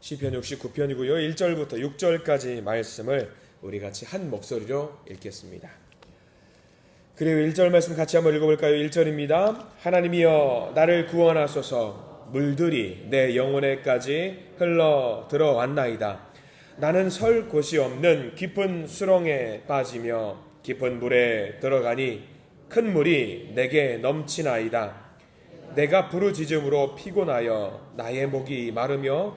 시편 69편이고요. 1절부터 6절까지 말씀을 우리 같이 한 목소리로 읽겠습니다. 그리고 1절 말씀 같이 한번 읽어볼까요? 1절입니다. 하나님이여 나를 구원하소서 물들이 내 영혼에까지 흘러 들어왔나이다. 나는 설 곳이 없는 깊은 수렁에 빠지며 깊은 물에 들어가니 큰 물이 내게 넘치나이다. 내가 부르짖음으로 피곤하여 나의 목이 마르며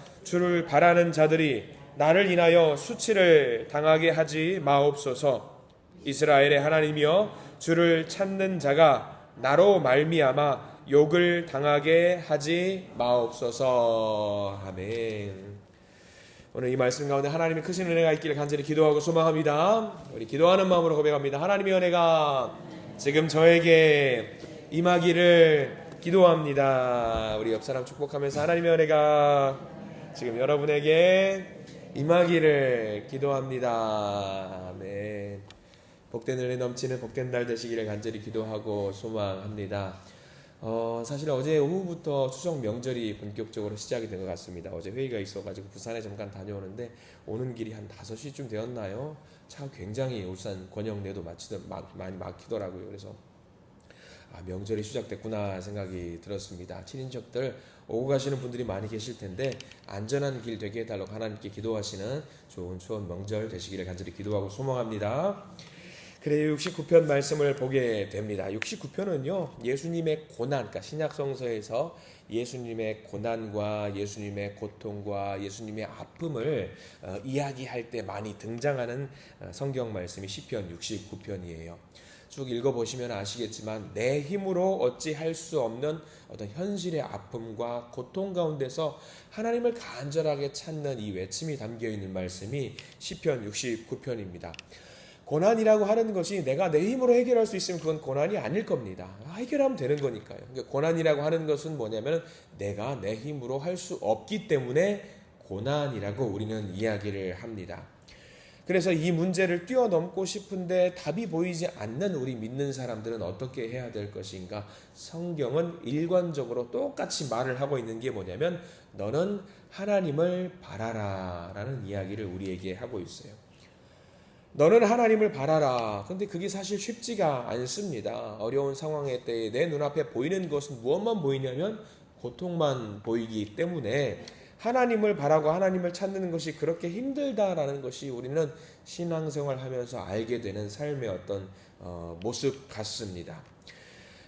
주를 바라는 자들이 나를 인하여 수치를 당하게 하지 마옵소서. 이스라엘의 하나님이여 주를 찾는 자가 나로 말미암아 욕을 당하게 하지 마옵소서. 아멘. 오늘 이 말씀 가운데 하나님의 크신 은혜가 있기를 간절히 기도하고 소망합니다. 우리 기도하는 마음으로 고백합니다. 하나님의 은혜가 지금 저에게 임하기를 기도합니다. 우리 옆 사람 축복하면서 하나님의 은혜가 지금 여러분에게 임하기를 기도합니다. 아멘. 복된 은혜 넘치는 복된 날 되시기를 간절히 기도하고 소망합니다. 어, 사실 어제 오후부터 추석 명절이 본격적으로 시작이 된 것 같습니다. 어제 회의가 있어가지고 부산에 잠깐 다녀오는데 오는 길이 한 5시쯤 되었나요? 차 굉장히 울산 권영내도 마치더, 막, 많이 막히더라고요. 그래서 아, 명절이 시작됐구나 생각이 들었습니다. 친인척들 오고 가시는 분들이 많이 계실 텐데 안전한 길 되게 해달라고 하나님께 기도하시는 좋은 추운 명절 되시기를 간절히 기도하고 소망합니다. 그래요 69편 말씀을 보게 됩니다. 69편은요 예수님의 고난, 그러니까 신약 성서에서 예수님의 고난과 예수님의 고통과 예수님의 아픔을 어, 이야기할 때 많이 등장하는 어, 성경 말씀이 시편 69편이에요. 쭉 읽어보시면 아시겠지만 내 힘으로 어찌 할 수 없는 어떤 현실의 아픔과 고통 가운데서 하나님을 간절하게 찾는 이 외침이 담겨 있는 말씀이 시편 69편입니다. 고난이라고 하는 것이 내가 내 힘으로 해결할 수 있으면 그건 고난이 아닐 겁니다. 해결하면 되는 거니까요. 그러니까 고난이라고 하는 것은 뭐냐면 내가 내 힘으로 할 수 없기 때문에 고난이라고 우리는 이야기를 합니다. 그래서 이 문제를 뛰어넘고 싶은데 답이 보이지 않는 우리 믿는 사람들은 어떻게 해야 될 것인가? 성경은 일관적으로 똑같이 말을 하고 있는 게 뭐냐면 너는 하나님을 바라라 라는 이야기를 우리에게 하고 있어요. 너는 하나님을 바라라. 근데 그게 사실 쉽지가 않습니다. 어려운 상황의 때에 내 눈앞에 보이는 것은 무엇만 보이냐면 고통만 보이기 때문에 하나님을 바라고 하나님을 찾는 것이 그렇게 힘들다라는 것이 우리는 신앙생활 하면서 알게 되는 삶의 어떤 어, 모습 같습니다.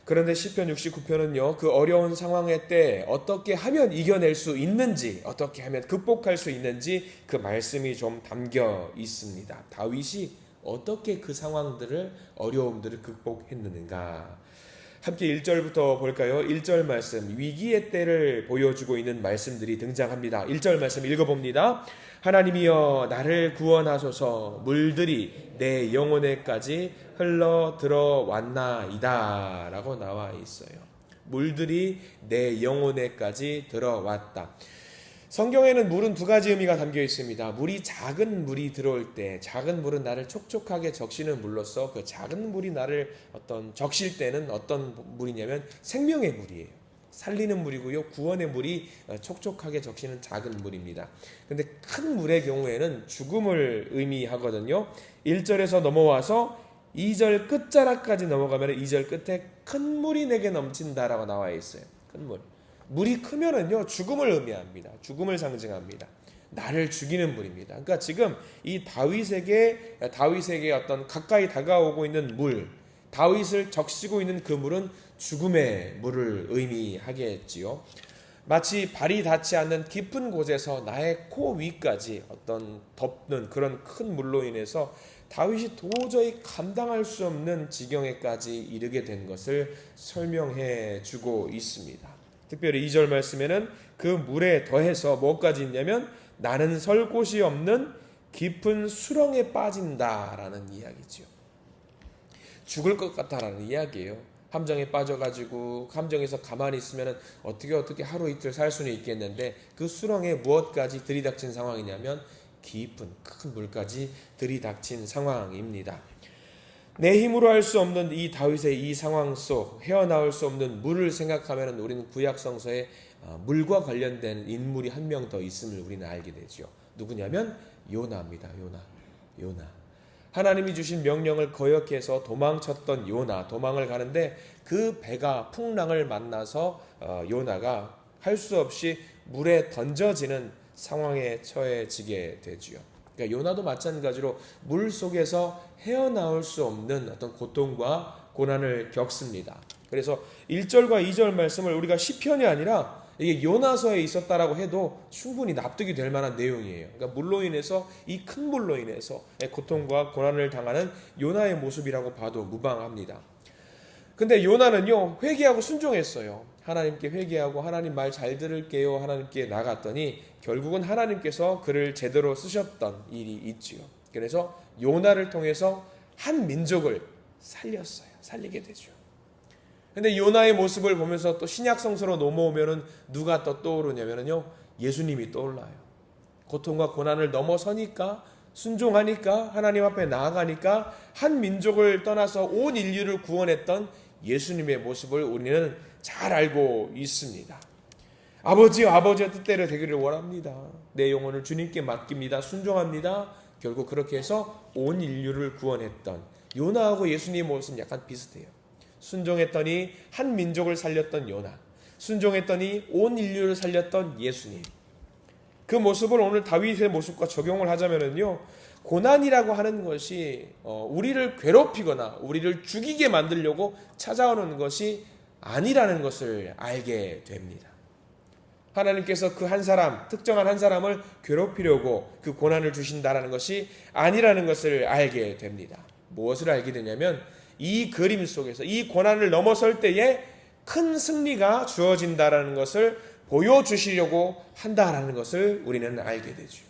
그런데 시편 69편은요, 그 어려운 상황의 때 어떻게 하면 이겨낼 수 있는지, 어떻게 하면 극복할 수 있는지 그 말씀이 좀 담겨 있습니다. 다윗이 어떻게 그 상황들을, 어려움들을 극복했는가. 함께 1절부터 볼까요? 1절 말씀, 위기의 때를 보여주고 있는 말씀들이 등장합니다. 1절 말씀 읽어봅니다. 하나님이여 나를 구원하소서 물들이 내 영혼에까지 흘러 들어왔나이다 라고 나와 있어요. 물들이 내 영혼에까지 들어왔다. 성경에는 물은 두 가지 의미가 담겨 있습니다. 물이 작은 물이 들어올 때, 작은 물은 나를 촉촉하게 적시는 물로서 그 작은 물이 나를 어떤 적실 때는 어떤 물이냐면 생명의 물이에요. 살리는 물이고요. 구원의 물이 촉촉하게 적시는 작은 물입니다. 근데 큰 물의 경우에는 죽음을 의미하거든요. 1절에서 넘어와서 2절 끝자락까지 넘어가면 2절 끝에 큰 물이 내게 넘친다라고 나와 있어요. 큰 물. 물이 크면은요 죽음을 의미합니다. 죽음을 상징합니다. 나를 죽이는 물입니다. 그러니까 지금 이 다윗에게 다윗에게 어떤 가까이 다가오고 있는 물, 다윗을 적시고 있는 그 물은 죽음의 물을 의미하겠지요. 마치 발이 닿지 않는 깊은 곳에서 나의 코 위까지 어떤 덮는 그런 큰 물로 인해서 다윗이 도저히 감당할 수 없는 지경에까지 이르게 된 것을 설명해 주고 있습니다. 특별히 2절 말씀에는 그 물에 더해서 뭐까지 있냐면 나는 설 곳이 없는 깊은 수렁에 빠진다라는 이야기지요. 죽을 것 같다라는 이야기예요. 함정에 빠져가지고 함정에서 가만히 있으면 어떻게 어떻게 하루 이틀 살 수는 있겠는데 그 수렁에 무엇까지 들이닥친 상황이냐면 깊은 큰 물까지 들이닥친 상황입니다. 내 힘으로 할 수 없는 이 다윗의 이 상황 속 헤어나올 수 없는 물을 생각하면 우리는 구약 성서에 어, 물과 관련된 인물이 한 명 더 있음을 우리는 알게 되죠. 누구냐면 요나입니다. 요나. 요나. 하나님이 주신 명령을 거역해서 도망쳤던 요나, 도망을 가는데 그 배가 풍랑을 만나서 어, 요나가 할 수 없이 물에 던져지는 상황에 처해지게 되지요. 그러니까 요나도 마찬가지로 물 속에서 헤어나올 수 없는 어떤 고통과 고난을 겪습니다. 그래서 1절과 2절 말씀을 우리가 시편이 아니라 이게 요나서에 있었다라고 해도 충분히 납득이 될 만한 내용이에요. 그러니까 물로 인해서 이 큰 물로 인해서 고통과 고난을 당하는 요나의 모습이라고 봐도 무방합니다. 근데 요나는요 회개하고 순종했어요. 하나님께 회개하고 하나님 말 잘 들을게요. 하나님께 나갔더니 결국은 하나님께서 그를 제대로 쓰셨던 일이 있지요. 그래서 요나를 통해서 한 민족을 살렸어요. 살리게 되죠. 근데 요나의 모습을 보면서 또 신약 성서로 넘어오면은 누가 또 떠오르냐면요. 예수님이 떠올라요. 고통과 고난을 넘어서니까 순종하니까 하나님 앞에 나아가니까 한 민족을 떠나서 온 인류를 구원했던 예수님의 모습을 우리는 잘 알고 있습니다. 아버지요 아버지의 뜻대로 되기를 원합니다. 내 영혼을 주님께 맡깁니다. 순종합니다. 결국 그렇게 해서 온 인류를 구원했던 요나하고 예수님의 모습은 약간 비슷해요. 순종했더니 한 민족을 살렸던 요나, 순종했더니 온 인류를 살렸던 예수님. 그 모습을 오늘 다윗의 모습과 적용을 하자면은요, 고난이라고 하는 것이 어, 우리를 괴롭히거나 우리를 죽이게 만들려고 찾아오는 것이 아니라는 것을 알게 됩니다. 하나님께서 그 한 사람, 특정한 한 사람을 괴롭히려고 그 고난을 주신다라는 것이 아니라는 것을 알게 됩니다. 무엇을 알게 되냐면 이 그림 속에서 이 고난을 넘어설 때에 큰 승리가 주어진다라는 것을 보여주시려고 한다라는 것을 우리는 알게 되죠.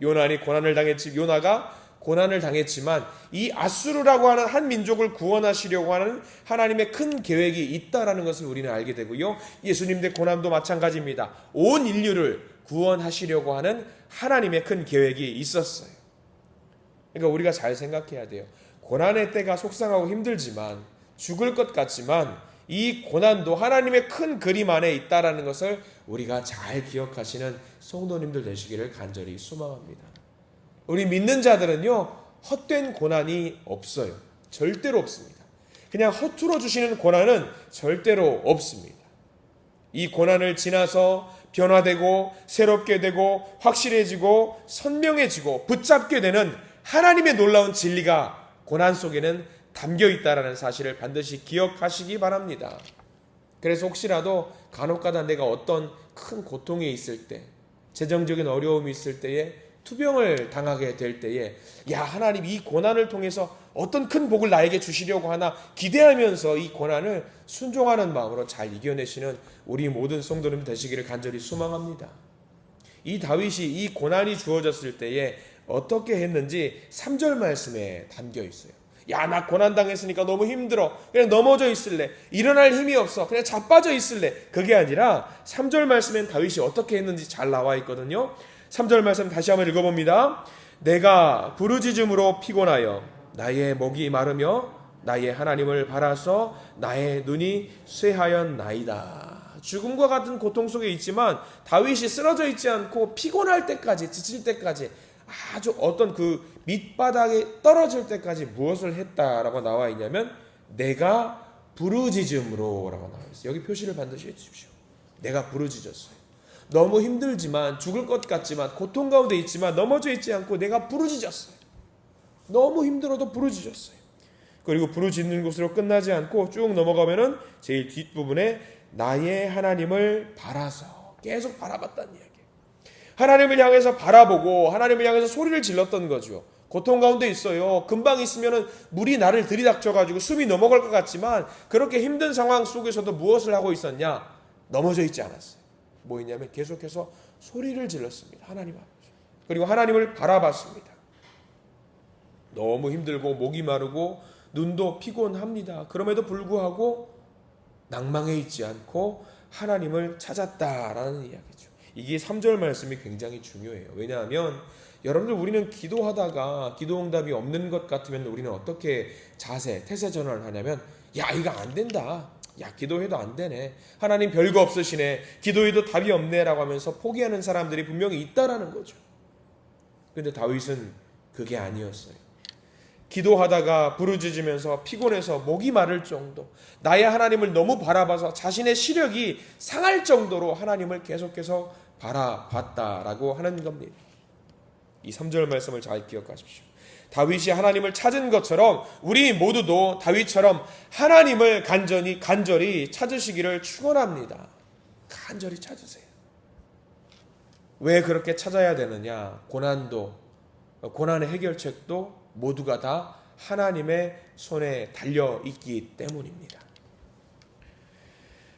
요나니 고난을 당했지 요나가 고난을 당했지만 이 아수르라고 하는 한 민족을 구원하시려고 하는 하나님의 큰 계획이 있다라는 것을 우리는 알게 되고요. 예수님 의 고난도 마찬가지입니다. 온 인류를 구원하시려고 하는 하나님의 큰 계획이 있었어요. 그러니까 우리가 잘 생각해야 돼요. 고난의 때가 속상하고 힘들지만 죽을 것 같지만 이 고난도 하나님의 큰 그림 안에 있다라는 것을 우리가 잘 기억하시는 성도님들 되시기를 간절히 소망합니다. 우리 믿는 자들은요, 헛된 고난이 없어요. 절대로 없습니다. 그냥 허투루 주시는 고난은 절대로 없습니다. 이 고난을 지나서 변화되고 새롭게 되고 확실해지고 선명해지고 붙잡게 되는 하나님의 놀라운 진리가 고난 속에는 담겨 있다라는 사실을 반드시 기억하시기 바랍니다. 그래서 혹시라도 간혹가다 내가 어떤 큰 고통에 있을 때, 재정적인 어려움이 있을 때에 투병을 당하게 될 때에 야 하나님 이 고난을 통해서 어떤 큰 복을 나에게 주시려고 하나 기대하면서 이 고난을 순종하는 마음으로 잘 이겨내시는 우리 모든 성도님 되시기를 간절히 소망합니다. 이 다윗이 이 고난이 주어졌을 때에 어떻게 했는지 3절 말씀에 담겨 있어요. 야, 나 고난당했으니까 너무 힘들어. 그냥 넘어져 있을래. 일어날 힘이 없어. 그냥 자빠져 있을래. 그게 아니라 3절 말씀엔 다윗이 어떻게 했는지 잘 나와 있거든요. 3절 말씀 다시 한번 읽어봅니다. 내가 부르짖음으로 피곤하여 나의 목이 마르며 나의 하나님을 바라서 나의 눈이 쇠하였나이다. 죽음과 같은 고통 속에 있지만 다윗이 쓰러져 있지 않고 피곤할 때까지 지칠 때까지 아주 어떤 그 밑바닥에 떨어질 때까지 무엇을 했다라고 나와 있냐면 내가 부르짖음으로라고 나와 있어요. 여기 표시를 반드시 해 주십시오. 내가 부르짖었어요. 너무 힘들지만 죽을 것 같지만 고통 가운데 있지만 넘어져 있지 않고 내가 부르짖었어요. 너무 힘들어도 부르짖었어요. 그리고 부르짖는 곳으로 끝나지 않고 쭉 넘어가면은 제일 뒷부분에 나의 하나님을 바라서 계속 바라봤다는 이야기. 하나님을 향해서 바라보고 하나님을 향해서 소리를 질렀던 거죠. 고통 가운데 있어요. 금방 있으면은 물이 나를 들이닥쳐 가지고 숨이 넘어갈 것 같지만 그렇게 힘든 상황 속에서도 무엇을 하고 있었냐? 넘어져 있지 않았어요. 뭐였냐면 계속해서 소리를 질렀습니다. 하나님 앞에. 그리고 하나님을 바라봤습니다. 너무 힘들고 목이 마르고 눈도 피곤합니다. 그럼에도 불구하고 낭망해 있지 않고 하나님을 찾았다라는 이야기죠. 이게 3절 말씀이 굉장히 중요해요. 왜냐하면 여러분들 우리는 기도하다가 기도 응답이 없는 것 같으면 우리는 어떻게 자세, 태세 전환을 하냐면 야, 이거 안 된다. 야, 기도해도 안 되네. 하나님 별거 없으시네. 기도해도 답이 없네 라고 하면서 포기하는 사람들이 분명히 있다라는 거죠. 근데 다윗은 그게 아니었어요. 기도하다가 부르짖으면서 피곤해서 목이 마를 정도, 나의 하나님을 너무 바라봐서 자신의 시력이 상할 정도로 하나님을 계속해서 바라봤다라고 하는 겁니다. 이 3절 말씀을 잘 기억하십시오. 다윗이 하나님을 찾은 것처럼 우리 모두도 다윗처럼 하나님을 간절히 간절히 찾으시기를 축원합니다. 간절히 찾으세요. 왜 그렇게 찾아야 되느냐? 고난도 고난의 해결책도 모두가 다 하나님의 손에 달려 있기 때문입니다.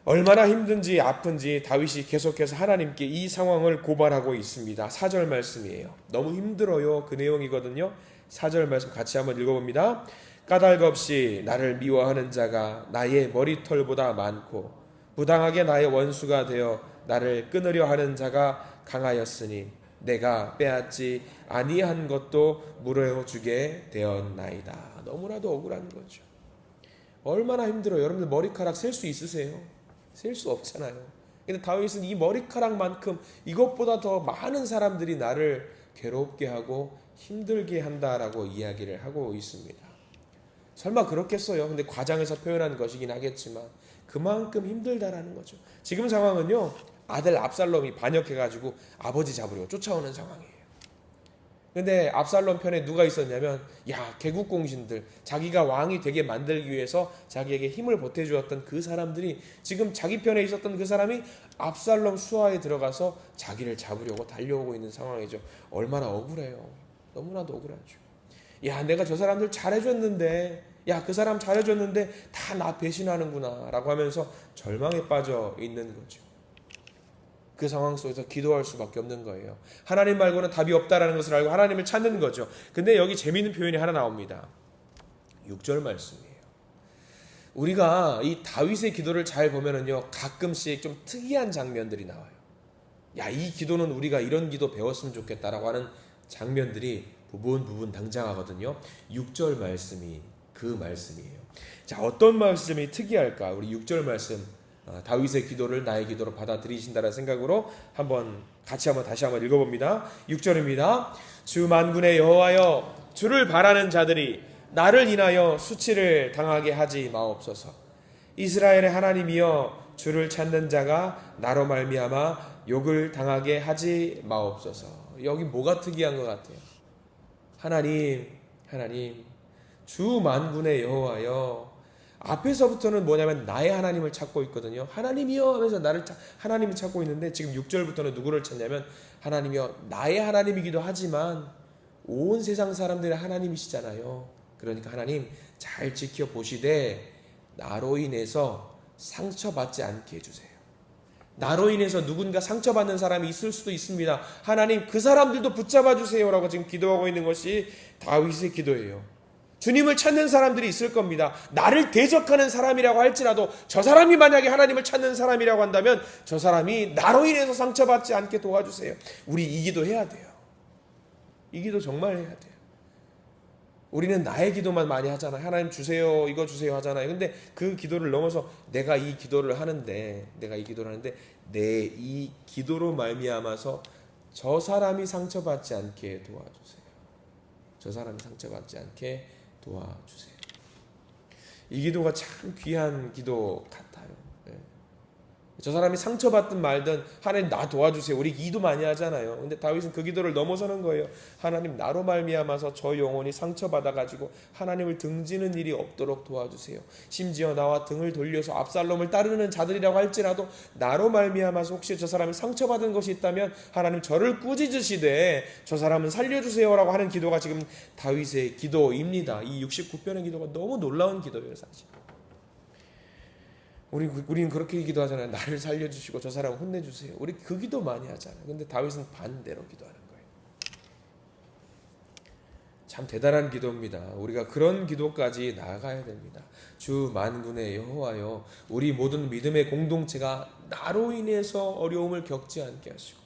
얼마나 힘든지 아픈지 다윗이 계속해서 하나님께 이 상황을 고발하고 있습니다. 4절 말씀이에요. 너무 힘들어요. 그 내용이거든요. 4절 말씀 같이 한번 읽어봅니다. 까닭 없이 나를 미워하는 자가 나의 머리털보다 많고 부당하게 나의 원수가 되어 나를 끊으려 하는 자가 강하였으니 내가 빼앗지 아니한 것도 물어주게 되었나이다. 너무나도 억울한 거죠. 얼마나 힘들어요. 여러분들 머리카락 셀 수 있으세요? 셀 수 없잖아요. 근데 다윗은 이 머리카락만큼 이것보다 더 많은 사람들이 나를 괴롭게 하고 힘들게 한다라고 이야기를 하고 있습니다. 설마 그렇겠어요. 근데 과장해서 표현한 것이긴 하겠지만 그만큼 힘들다라는 거죠. 지금 상황은요. 아들 압살롬이 반역해가지고 아버지 잡으려고 쫓아오는 상황이에요. 근데 압살롬 편에 누가 있었냐면 야 개국 공신들 자기가 왕이 되게 만들기 위해서 자기에게 힘을 보태주었던 그 사람들이 지금 자기 편에 있었던 그 사람이 압살롬 수하에 들어가서 자기를 잡으려고 달려오고 있는 상황이죠. 얼마나 억울해요. 너무나도 억울하죠. 야 내가 저 사람들 잘해줬는데 야 그 사람 잘해줬는데 다 나 배신하는구나 라고 하면서 절망에 빠져 있는 거죠. 그 상황 속에서 기도할 수밖에 없는 거예요. 하나님 말고는 답이 없다라는 것을 알고 하나님을 찾는 거죠. 근데 여기 재미있는 표현이 하나 나옵니다. 6절 말씀이에요. 우리가 이 다윗의 기도를 잘 보면은요, 가끔씩 좀 특이한 장면들이 나와요. 야, 이 기도는 우리가 이런 기도 배웠으면 좋겠다라고 하는 장면들이 부분 부분 등장하거든요. 6절 말씀이 그 말씀이에요. 자, 어떤 말씀이 특이할까? 우리 6절 말씀 어, 다윗의 기도를 나의 기도로 받아들이신다는 생각으로 한번 같이 한번 다시 한번 읽어봅니다. 6절입니다. 주 만군의 여호와여 주를 바라는 자들이 나를 인하여 수치를 당하게 하지 마옵소서. 이스라엘의 하나님이여 주를 찾는 자가 나로 말미암아 욕을 당하게 하지 마옵소서. 여기 뭐가 특이한 것 같아요? 하나님, 하나님, 주 만군의 여호와여 앞에서부터는 뭐냐면 나의 하나님을 찾고 있거든요. 하나님이여 하면서 나를 찾, 하나님을 찾고 있는데 지금 6절부터는 누구를 찾냐면 하나님이여 나의 하나님이기도 하지만 온 세상 사람들의 하나님이시잖아요. 그러니까 하나님 잘 지켜 보시되 나로 인해서 상처받지 않게 해주세요. 나로 인해서 누군가 상처받는 사람이 있을 수도 있습니다. 하나님 그 사람들도 붙잡아 주세요라고 지금 기도하고 있는 것이 다윗의 기도예요. 주님을 찾는 사람들이 있을 겁니다. 나를 대적하는 사람이라고 할지라도 저 사람이 만약에 하나님을 찾는 사람이라고 한다면 저 사람이 나로 인해서 상처받지 않게 도와주세요. 우리 이 기도 해야 돼요. 이 기도 정말 해야 돼요. 우리는 나의 기도만 많이 하잖아요. 하나님 주세요, 이거 주세요 하잖아요. 근데 그 기도를 넘어서 내가 이 기도를 하는데, 내가 이 기도를 하는데 내 이 기도로 말미암아서 저 사람이 상처받지 않게 도와주세요. 저 사람이 상처받지 않게 도와주세요. 이 기도가 참 귀한 기도 같아요. 예. 저 사람이 상처받든 말든 하나님 나 도와주세요. 우리 기도 많이 하잖아요. 근데 다윗은 그 기도를 넘어서는 거예요. 하나님 나로 말미암아서 저 영혼이 상처받아 가지고 하나님을 등지는 일이 없도록 도와주세요. 심지어 나와 등을 돌려서 압살롬을 따르는 자들이라고 할지라도 나로 말미암아서 혹시 저 사람이 상처받은 것이 있다면 하나님 저를 꾸짖으시되 저 사람은 살려주세요라고 하는 기도가 지금 다윗의 기도입니다. 이 69편의 기도가 너무 놀라운 기도예요, 사실. 우리 우리는 그렇게 기도하잖아요. 나를 살려주시고 저 사람 혼내주세요. 우리 그 기도 많이 하잖아요. 근데 다윗은 반대로 기도하는 거예요. 참 대단한 기도입니다. 우리가 그런 기도까지 나아가야 됩니다. 주 만군의 여호와여, 우리 모든 믿음의 공동체가 나로 인해서 어려움을 겪지 않게 하시고,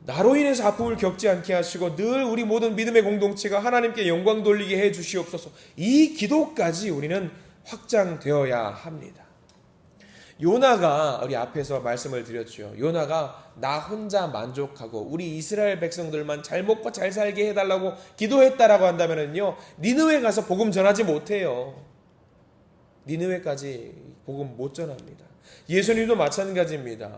나로 인해서 아픔을 겪지 않게 하시고, 늘 우리 모든 믿음의 공동체가 하나님께 영광 돌리게 해 주시옵소서. 이 기도까지 우리는 확장되어야 합니다. 요나가 우리 앞에서 말씀을 드렸죠. 요나가 나 혼자 만족하고 우리 이스라엘 백성들만 잘 먹고 잘 살게 해달라고 기도했다라고 한다면은요, 니느웨 가서 복음 전하지 못해요. 니느웨까지 복음 못 전합니다. 예수님도 마찬가지입니다.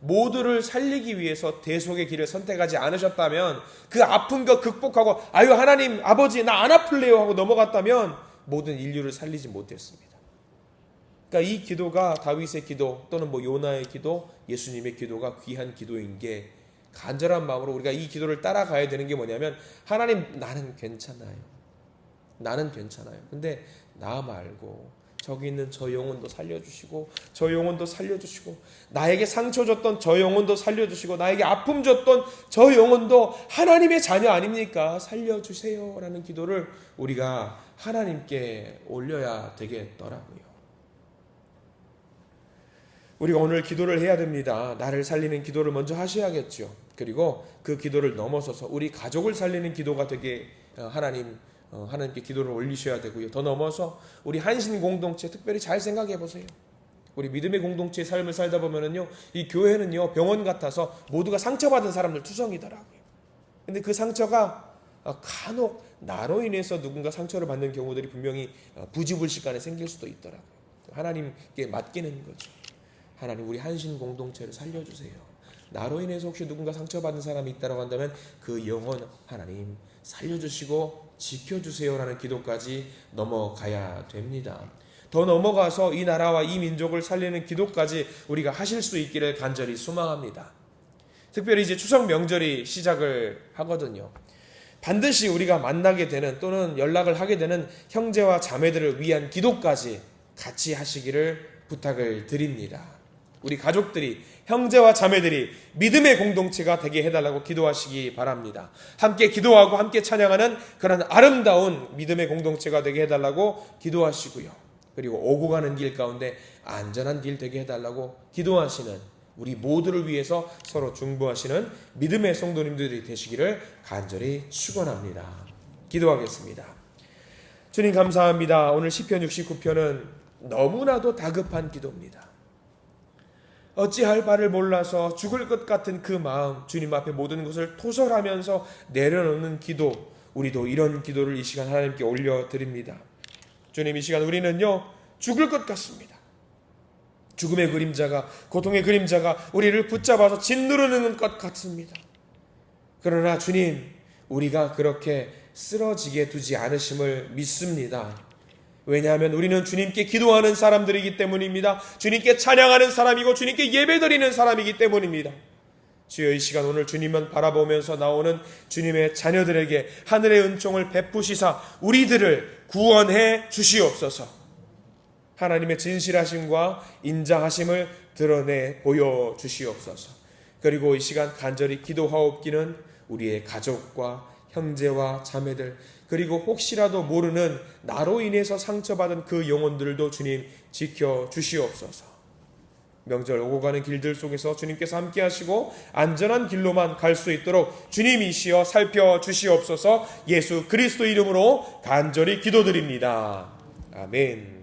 모두를 살리기 위해서 대속의 길을 선택하지 않으셨다면 그 아픈 거 극복하고 아유 하나님 아버지 나 안 아플래요 하고 넘어갔다면 모든 인류를 살리지 못했습니다. 그러니까 이 기도가 다윗의 기도 또는 뭐 요나의 기도, 예수님의 기도가 귀한 기도인 게 간절한 마음으로 우리가 이 기도를 따라가야 되는 게 뭐냐면 하나님 나는 괜찮아요. 나는 괜찮아요. 근데 나 말고 저기 있는 저 영혼도 살려주시고 저 영혼도 살려주시고 나에게 상처 줬던 저 영혼도 살려주시고 나에게 아픔 줬던 저 영혼도 하나님의 자녀 아닙니까? 살려주세요라는 기도를 우리가 하나님께 올려야 되겠더라고요. 우리가 오늘 기도를 해야 됩니다. 나를 살리는 기도를 먼저 하셔야겠죠. 그리고 그 기도를 넘어서서 우리 가족을 살리는 기도가 되게 어, 하나님 어, 하나님께 기도를 올리셔야 되고요. 더 넘어서 우리 한신 공동체 특별히 잘 생각해 보세요. 우리 믿음의 공동체의 삶을 살다 보면은요, 이 교회는요 병원 같아서 모두가 상처받은 사람들 투성이더라고요. 근데 그 상처가 어, 간혹 나로 인해서 누군가 상처를 받는 경우들이 분명히 어, 부지불식간에 생길 수도 있더라고요. 하나님께 맡기는 거죠. 하나님 우리 한신 공동체를 살려주세요. 나로 인해서 혹시 누군가 상처받은 사람이 있다고 한다면 그 영혼 하나님 살려주시고 지켜주세요라는 기도까지 넘어가야 됩니다. 더 넘어가서 이 나라와 이 민족을 살리는 기도까지 우리가 하실 수 있기를 간절히 소망합니다. 특별히 이제 추석 명절이 시작을 하거든요. 반드시 우리가 만나게 되는 또는 연락을 하게 되는 형제와 자매들을 위한 기도까지 같이 하시기를 부탁을 드립니다. 우리 가족들이 형제와 자매들이 믿음의 공동체가 되게 해달라고 기도하시기 바랍니다. 함께 기도하고 함께 찬양하는 그런 아름다운 믿음의 공동체가 되게 해달라고 기도하시고요. 그리고 오고 가는 길 가운데 안전한 길 되게 해달라고 기도하시는 우리 모두를 위해서 서로 중보하시는 믿음의 성도님들이 되시기를 간절히 축원합니다. 기도하겠습니다. 주님 감사합니다. 오늘 시편 69편은 너무나도 다급한 기도입니다. 어찌할 바를 몰라서 죽을 것 같은 그 마음, 주님 앞에 모든 것을 토설하면서 내려놓는 기도, 우리도 이런 기도를 이 시간 하나님께 올려드립니다. 주님 이 시간 우리는요, 죽을 것 같습니다. 죽음의 그림자가, 고통의 그림자가 우리를 붙잡아서 짓누르는 것 같습니다. 그러나 주님, 우리가 그렇게 쓰러지게 두지 않으심을 믿습니다. 왜냐하면 우리는 주님께 기도하는 사람들이기 때문입니다. 주님께 찬양하는 사람이고 주님께 예배드리는 사람이기 때문입니다. 주여 이 시간 오늘 주님만 바라보면서 나오는 주님의 자녀들에게 하늘의 은총을 베푸시사 우리들을 구원해 주시옵소서. 하나님의 진실하심과 인자하심을 드러내 보여 주시옵소서. 그리고 이 시간 간절히 기도하옵기는 우리의 가족과 형제와 자매들 그리고 혹시라도 모르는 나로 인해서 상처받은 그 영혼들도 주님 지켜 주시옵소서. 명절 오고 가는 길들 속에서 주님께서 함께 하시고 안전한 길로만 갈 수 있도록 주님이시여 살펴 주시옵소서 예수 그리스도 이름으로 간절히 기도드립니다. 아멘.